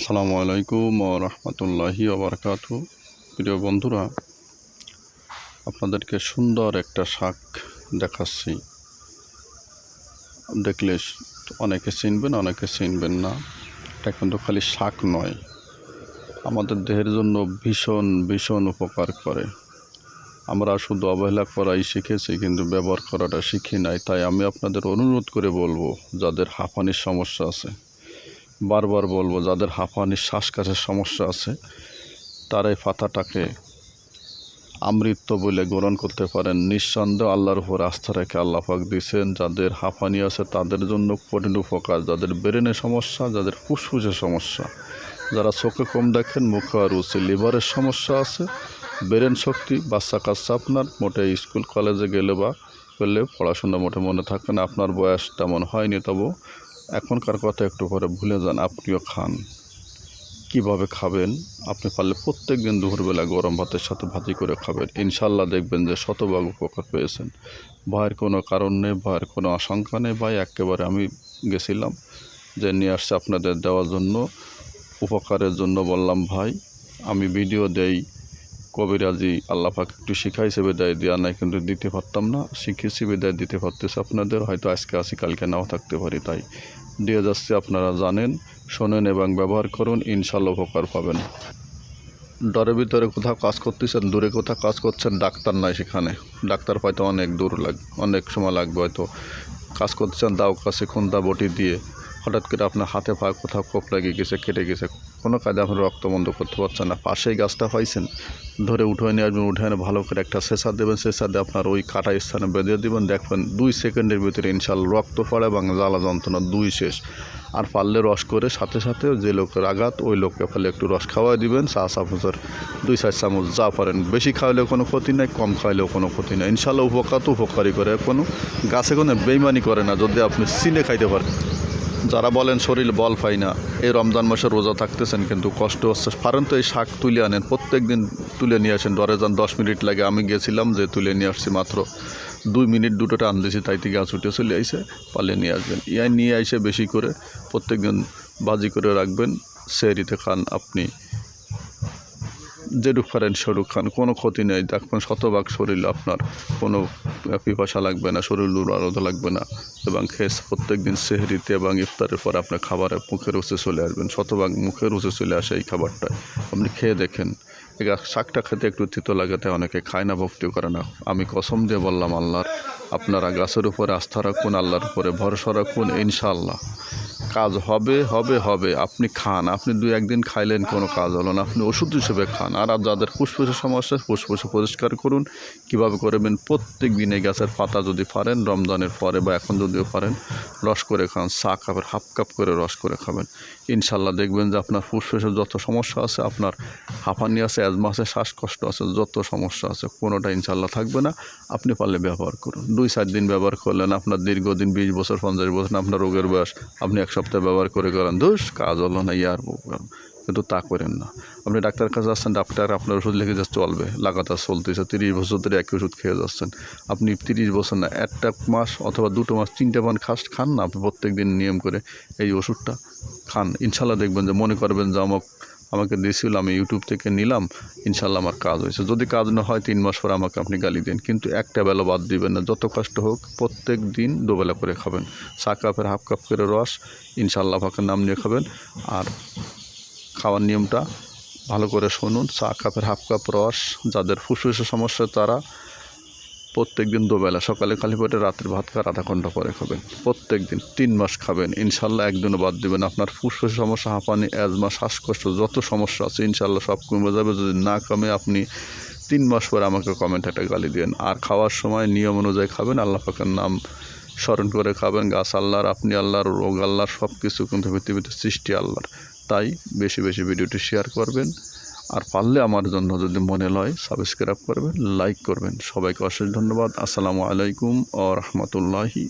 আসসালামু আলাইকুম ও রহমতুল্লাহি ওবরকাত প্রিয় বন্ধুরা, আপনাদেরকে সুন্দর একটা শাক দেখাচ্ছি। দেখলে অনেকে চিনবেন অনেকে চিনবেন না। এটা কিন্তু খালি শাক নয়। আমাদের দেহের জন্য ভীষণ ভীষণ উপকার করে। আমরা শুধু অবহেলা করাই শিখেছি, কিন্তু ব্যবহার করাটা শিখি নাই। তাই আমি আপনাদের অনুরোধ করে বলব, যাদের হাঁপানির সমস্যা আছে বারবার বলব, যাদের হাঁপানি, শ্বাসকাশের সমস্যা আছে, তারা এই পাতাটাকে আমৃত্য বলে গ্রহণ করতে পারেন। নিঃসন্দেহ আল্লাহর উপর আস্থা রেখে আল্লাহ পাক দিয়েছেন, যাদের হাঁপানি আছে তাদের জন্য কঠিন উপকার। যাদের ব্রেনের সমস্যা, যাদের ফুসফুসের সমস্যা, যারা চোখে কম দেখেন, মুখে আর উচি লিভারের সমস্যা আছে, ব্রেন শক্তি, বাচ্চা কাচ্চা আপনার, মোটে স্কুল, কলেজে গেলে বা করলে পড়াশোনা মোটে মনে থাকে না, আপনার বয়স তেমন হয়নি তবু এখনকার কথা একটু পরে ভুলে যান আপনিও খান। কীভাবে খাবেন? আপনি পারলে প্রত্যেক দিন দুপুরবেলা গরম ভাতের সাথে ভাজি করে খাবেন। ইনশাল্লাহ দেখবেন যে শতভাগ উপকার পেয়েছেন। ভাইয়ের কোনো কারণ নেই ভয়ের কোনো আশঙ্কা নেই। ভাই, একেবারে আমি গেছিলাম যে নিয়ে আসছে আপনাদের দেওয়ার জন্য, উপকারের জন্য বললাম, ভাই, আমি ভিডিও দেই কবিরাজি আল্লাহ পাক একটু শিখাইছে বিদায় দেওয়া নাই কিন্তু দিতে পারতাম না। শিখেছি বিদায় দিতে পারতেছে আপনাদের, হয়তো আজকে আসি, কালকে নাও থাকতে পারি। তাই দিয়ে যাচ্ছে আপনারা জানেন, শোনেন এবং ব্যবহার করুন ইনশাল্লাহ উপকার পাবেন। ডরের ভিতরে কোথাও কাজ করতেছেন, দূরে কোথাও কাজ করছেন, ডাক্তার নাই সেখানে। ডাক্তার পাইতে অনেক দূর লাগ অনেক সময় লাগবে হয়তো। কাজ করতেছেন দাও কাছে, খুন্দা বটি দিয়ে। হঠাৎ করে আপনার হাতে পা কোথাও কোপ লেগে গেছে, কেটে গেছে, কোনো কাজে আপনি রক্ত বন্ধ করতে পারছেন না। পাশেই গাছটা পাইছেন ধরে উঠে নিয়ে আসবেন উঠে এনে ভালো করে একটা শেষা দেবেন শেষা দিয়ে আপনার ওই কাটা স্থানে বেঁধে দেবেন, দেখবেন দুই সেকেন্ডের ভিতরে ইনশাল রক্ত পড়ে এবং জ্বালা যন্ত্রণা দুই শেষ। আর পারলে রস করে সাথে সাথে যে লোকের আঘাত, ওই লোককে ফেলে একটু রস খাওয়াই দিবেন, চা চামচের দুই চার চামচ যা পারেন। বেশি খাওয়ালেও কোনো ক্ষতি নেই, কম খাওয়ালেও কোনো ক্ষতি নেই। ইনশাল্লাহ উপকার তো উপকারী করে। কোনো গাছে কোনো বেইমানি করে না, যদি আপনি চিনে খাইতে পারেন। যারা বলেন শরীর বল পাই না, এই রমজান মাসে রোজা থাকতেছেন কিন্তু কষ্ট হচ্ছে। পারেন তো এই শাক তুলে আনেন প্রত্যেক দিন তুলে নিয়ে আসেন। ডরে যান দশ মিনিট লাগে, আমি গেছিলাম যে তুলে নিয়ে আসছি মাত্র। দুই মিনিট দুটোটা আনতেছি, তাই থেকে গাছ উঠে চলে আইসে পালে নিয়ে আসবেন। ইয়াই নিয়ে আইসে বেশি করে প্রত্যেক দিন বাজি করে রাখবেন সেরিতে খান আপনি। যেটুক পারেন সেটুক খান, কোনো ক্ষতি নেই। দেখবেন শতভাগ শরীর আপনার। কোনো পিপাসা লাগবে না, শরীর দুরারোধ লাগবে না। এবং খেস প্রত্যেক দিন সেহরিতে এবং ইফতারের পর আপনার খাবারে মুখের উচে চলে আসবেন। শতভাগ মুখের উচে চলে আসে এই খাবারটা আপনি খেয়ে দেখেন। শাকটা খেতে একটু তিতো লাগাতে অনেকে খায় না, ভক্তি করে না। আমি কসম দিয়ে বললাম, আল্লাহর, আপনারা গাছের উপরে আস্থা রাখুন, আল্লাহর উপরে ভরসা রাখুন, ইনশাআল্লাহ। কাজ হবে হবে হবে। আপনি খান, আপনি দু একদিন খাইলেন, কোনো কাজ হলো না। আপনি ওষুধ হিসেবে খান। আর যাদের ফুসফুসের সমস্যা, ফুসফুসে পরিষ্কার করুন। কীভাবে করবেন? প্রত্যেক দিনে গাছের পাতা যদি পারেন রমজানের পরে বা এখন যদিও পারেন রস করে খান। চা কাপের, হাফ কাপ করে রস করে খাবেন। ইনশাল্লাহ দেখবেন যে আপনার ফুসফুসের যত সমস্যা আছে, আপনার হাঁপানি আছে, অ্যাজমা আছে, শ্বাসকষ্ট আছে, যত সমস্যা আছে, কোনোটা ইনশাল্লাহ থাকবে না। আপনি পারলে ব্যবহার করুন। দুই, চার দিন ব্যবহার করলেন, আপনার দীর্ঘদিন, বিশ বছর, পঞ্চাশ বছর, আপনার রোগের বয়স, আপনি এক সপ্তাহ ব্যবহার করে করেন। দোষ, কাজ হলো না, ইয়ার কিন্তু তা করেন না। আপনি ডাক্তার কাছে আসছেন, ডাক্তার আপনার ওষুধ লিখে যা চলবে। লাগাতার চলতেছে, তিরিশ বছর ধরে একই ওষুধ খেয়ে যাচ্ছেন। আপনি তিরিশ বছর না, একটা মাস অথবা দুটো মাস তিনটে মান খাস খান না, আপনি প্রত্যেক দিন নিয়ম করে এই ওষুধটা খান। ইনশাল্লাহ দেখবেন যে মনে করবেন যে আমাকে আমাকে দিয়েছিল, আমি ইউটিউব থেকে নিলাম ইনশাল্লাহ আমার কাজ হয়েছে। যদি কাজ না হয়, তিন মাস পরে আমাকে আপনি গালি দিন। কিন্তু একটা বেলা বাদ দিবেন না। যত কষ্ট হোক, প্রত্যেক দিন দুবেলা করে খাবেন। চা কাপের হাফ কাপ করে রস ইনশাল্লাহ পাকের নাম নিয়ে খাবেন। আর খাওয়ার নিয়মটা ভালো করে শুনুন। চা কাপের হাফ কাপ রস, যাদের ফুসফুসের সমস্যা, তারা প্রত্যেক দিন দুবেলা, সকালে খালি পেটে, রাতের ভাত খাওয়ার আধা ঘণ্টা পরে খাবেন। প্রত্যেক দিন তিন মাস খাবেন। ইনশাল্লাহ একদিনও বাদ দেবেন। আপনার ফুসফুসের সমস্যা, হাঁপানি, অ্যাজমা, শ্বাসকষ্ট, যত সমস্যা আছে, ইনশাল্লাহ সব কমে যাবে। যদি না কমে, আপনি তিন মাস পরে আমাকে কমেন্ট একটা গালি দেন আর খাওয়ার সময় নিয়ম অনুযায়ী খাবেন। আল্লাহ পাকের নাম স্মরণ করে খাবেন। গাছ আল্লাহর, আপনি আল্লাহর, রোগ আল্লাহর সব কিছু কিন্তু পৃথিবীতে সৃষ্টি আল্লাহর। তাই বেশি বেশি ভিডিওটি শেয়ার করবেন। আর পারলে আমার জন্য যদি মনে লয় সাবস্ক্রাইব করবেন লাইক করবেন। সবাইকে অশেষ ধন্যবাদ। আসসালামু আলাইকুম ও রহমতুল্লাহি